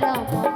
ডাকা